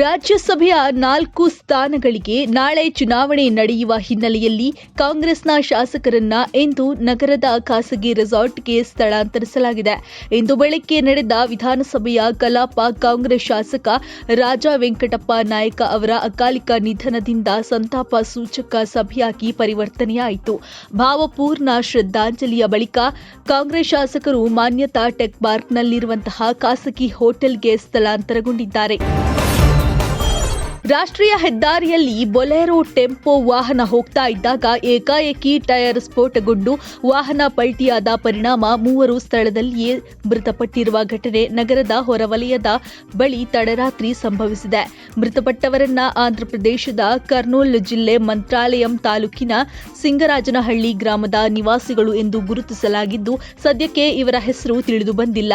ರಾಜ್ಯಸಭೆಯ ನಾಲ್ಕು ಸ್ಥಾನಗಳಿಗೆ ನಾಳೆ ಚುನಾವಣೆ ನಡೆಯುವ ಹಿನ್ನೆಲೆಯಲ್ಲಿ ಕಾಂಗ್ರೆಸ್ನ ಶಾಸಕರನ್ನ ಇಂದು ನಗರದ ಖಾಸಗಿ ರೆಸಾರ್ಟ್ಗೆ ಸ್ಥಳಾಂತರಿಸಲಾಗಿದೆ. ಇಂದು ಬೆಳಗ್ಗೆ ನಡೆದ ವಿಧಾನಸಭೆಯ ಕಲಾಪ ಕಾಂಗ್ರೆಸ್ ಶಾಸಕ ರಾಜಾ ವೆಂಕಟಪ್ಪ ನಾಯಕ ಅವರ ಅಕಾಲಿಕ ನಿಧನದಿಂದ ಸಂತಾಪ ಸೂಚಕ ಸಭೆಯಾಗಿ ಪರಿವರ್ತನೆಯಾಯಿತು. ಭಾವಪೂರ್ಣ ಶ್ರದ್ಧಾಂಜಲಿಯ ಬಳಿಕ ಕಾಂಗ್ರೆಸ್ ಶಾಸಕರು ಮಾನ್ಯತಾ ಟೆಕ್ ಪಾರ್ಕ್ನಲ್ಲಿರುವಂತಹ ಖಾಸಗಿ ಹೋಟೆಲ್ಗೆ ಸ್ಥಳಾಂತರಗೊಂಡಿದ್ದಾರೆ. ರಾಷ್ಟ್ರೀಯ ಹೆದ್ದಾರಿಯಲ್ಲಿ ಬೊಲೆರೋ ಟೆಂಪೋ ವಾಹನ ಹೋಗ್ತಾ ಇದ್ದಾಗ ಏಕಾಏಕಿ ಟೈರ್ ಸ್ಫೋಟಗೊಂಡು ವಾಹನ ಪಲ್ಟಿಯಾದ ಪರಿಣಾಮ ಮೂವರು ಸ್ಥಳದಲ್ಲಿಯೇ ಮೃತಪಟ್ಟಿರುವ ಘಟನೆ ನಗರದ ಹೊರವಲಯದ ಬಳಿ ತಡರಾತ್ರಿ ಸಂಭವಿಸಿದೆ. ಮೃತಪಟ್ಟವರನ್ನ ಆಂಧ್ರಪ್ರದೇಶದ ಕರ್ನೂಲ್ ಜಿಲ್ಲೆ ಮಂತ್ರಾಲಯಂ ತಾಲೂಕಿನ ಸಿಂಗರಾಜನಹಳ್ಳಿ ಗ್ರಾಮದ ನಿವಾಸಿಗಳು ಎಂದು ಗುರುತಿಸಲಾಗಿದ್ದು, ಸದ್ಯಕ್ಕೆ ಇವರ ಹೆಸರು ತಿಳಿದು ಬಂದಿಲ್ಲ.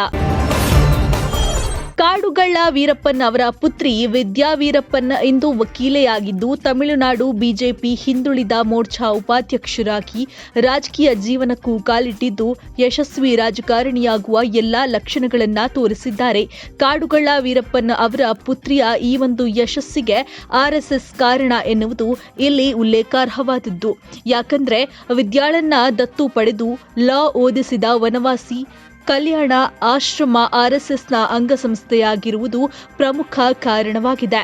ಕಾಡುಗಳ್ಳ ವೀರಪ್ಪನ್ ಅವರ ಪುತ್ರಿ ವಿದ್ಯಾ ವೀರಪ್ಪನ್ ಇಂದು ವಕೀಲೆಯಾಗಿದ್ದು ತಮಿಳುನಾಡು ಬಿಜೆಪಿ ಹಿಂದುಳಿದ ಮೋರ್ಚಾ ಉಪಾಧ್ಯಕ್ಷರಾಗಿ ರಾಜಕೀಯ ಜೀವನಕ್ಕೂ ಕಾಲಿಟ್ಟಿದ್ದು ಯಶಸ್ವಿ ರಾಜಕಾರಣಿಯಾಗುವ ಎಲ್ಲಾ ಲಕ್ಷಣಗಳನ್ನ ತೋರಿಸಿದ್ದಾರೆ. ಕಾಡುಗಳ್ಳ ವೀರಪ್ಪನ್ ಅವರ ಪುತ್ರಿಯ ಈ ಒಂದು ಯಶಸ್ಸಿಗೆ ಆರ್ಎಸ್ಎಸ್ ಕಾರಣ ಎನ್ನುವುದು ಇಲ್ಲಿ ಉಲ್ಲೇಖಾರ್ಹವಾದದ್ದು. ಯಾಕಂದ್ರೆ ವಿದ್ಯಾಳನ್ನ ದತ್ತು ಪಡೆದು ಲಾ ಓದಿಸಿದ ವನವಾಸಿ ಕಲ್ಯಾಣ ಆಶ್ರಮ ಆರ್ಎಸ್ಎಸ್ನ ಅಂಗಸಂಸ್ಥೆಯಾಗಿರುವುದು ಪ್ರಮುಖ ಕಾರಣವಾಗಿದೆ.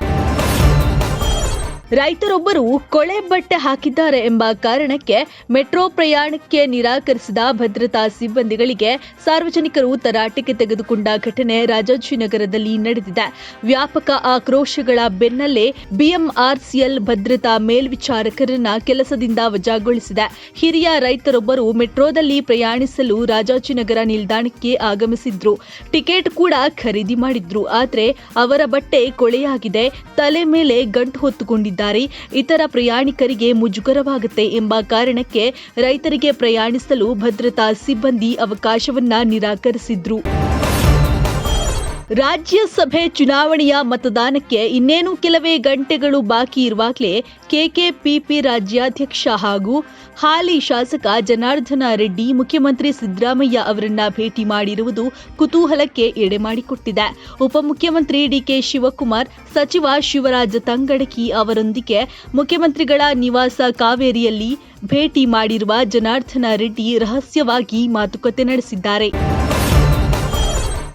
ರೈತರೊಬ್ಬರು ಕೊಳೆ ಬಟ್ಟೆ ಹಾಕಿದ್ದಾರೆ ಎಂಬ ಕಾರಣಕ್ಕೆ ಮೆಟ್ರೋ ಪ್ರಯಾಣಕ್ಕೆ ನಿರಾಕರಿಸಿದ ಭದ್ರತಾ ಸಿಬ್ಬಂದಿಗಳಿಗೆ ಸಾರ್ವಜನಿಕರು ತರಾಟೆಗೆ ತೆಗೆದುಕೊಂಡ ಘಟನೆ ರಾಜಾಜಿನಗರದಲ್ಲಿ ನಡೆದಿದೆ. ವ್ಯಾಪಕ ಆಕ್ರೋಶಗಳ ಬೆನ್ನಲ್ಲೇ ಬಿಎಂಆರ್ಸಿಎಲ್ ಭದ್ರತಾ ಮೇಲ್ವಿಚಾರಕರನ್ನ ಕೆಲಸದಿಂದ ವಜಾಗೊಳಿಸಿದೆ. ಹಿರಿಯ ರೈತರೊಬ್ಬರು ಮೆಟ್ರೋದಲ್ಲಿ ಪ್ರಯಾಣಿಸಲು ರಾಜಾಜಿನಗರ ನಿಲ್ದಾಣಕ್ಕೆ ಆಗಮಿಸಿದ್ರು. ಟಿಕೆಟ್ ಕೂಡ ಖರೀದಿ ಮಾಡಿದ್ರು. ಆದರೆ ಅವರ ಬಟ್ಟೆ ಕೊಳೆಯಾಗಿದೆ. ತಲೆ ಮೇಲೆ ಗಂಟು ಇತರ ಪ್ರಯಾಣಿಕರಿಗೆ ಮುಜುಗರವಾಗುತ್ತೆ ಎಂಬ ಕಾರಣಕ್ಕೆ ರೈತರಿಗೆ ಪ್ರಯಾಣಿಸಲು ಭದ್ರತಾ ಸಿಬ್ಬಂದಿ ಅವಕಾಶವನ್ನ ನಿರಾಕರಿಸಿದ್ರು. ರಾಜ್ಯಸಭೆ ಚುನಾವಣೆಯ ಮತದಾನಕ್ಕೆ ಇನ್ನೇನು ಕೆಲವೇ ಗಂಟೆಗಳು ಬಾಕಿ ಇರುವಾಗಲೇ ಕೆಕೆಪಿಪಿ ರಾಜ್ಯಾಧ್ಯಕ್ಷ ಹಾಗೂ ಹಾಲಿ ಶಾಸಕ ಜನಾರ್ದನ ರೆಡ್ಡಿ, ಮುಖ್ಯಮಂತ್ರಿ ಸಿದ್ದರಾಮಯ್ಯ ಅವರನ್ನ ಭೇಟಿ ಮಾಡಿರುವುದು ಕುತೂಹಲಕ್ಕೆ ಎಡೆ ಮಾಡಿಕೊಟ್ಟಿದೆ. ಉಪಮುಖ್ಯಮಂತ್ರಿ ಡಿಕೆ ಶಿವಕುಮಾರ್, ಸಚಿವ ಶಿವರಾಜ ತಂಗಡಕಿ ಅವರೊಂದಿಗೆ ಮುಖ್ಯಮಂತ್ರಿಗಳ ನಿವಾಸ ಕಾವೇರಿಯಲ್ಲಿ ಭೇಟಿ ಮಾಡಿರುವ ಜನಾರ್ದನ ರೆಡ್ಡಿ ರಹಸ್ಯವಾಗಿ ಮಾತುಕತೆ ನಡೆಸಿದ್ದಾರೆ.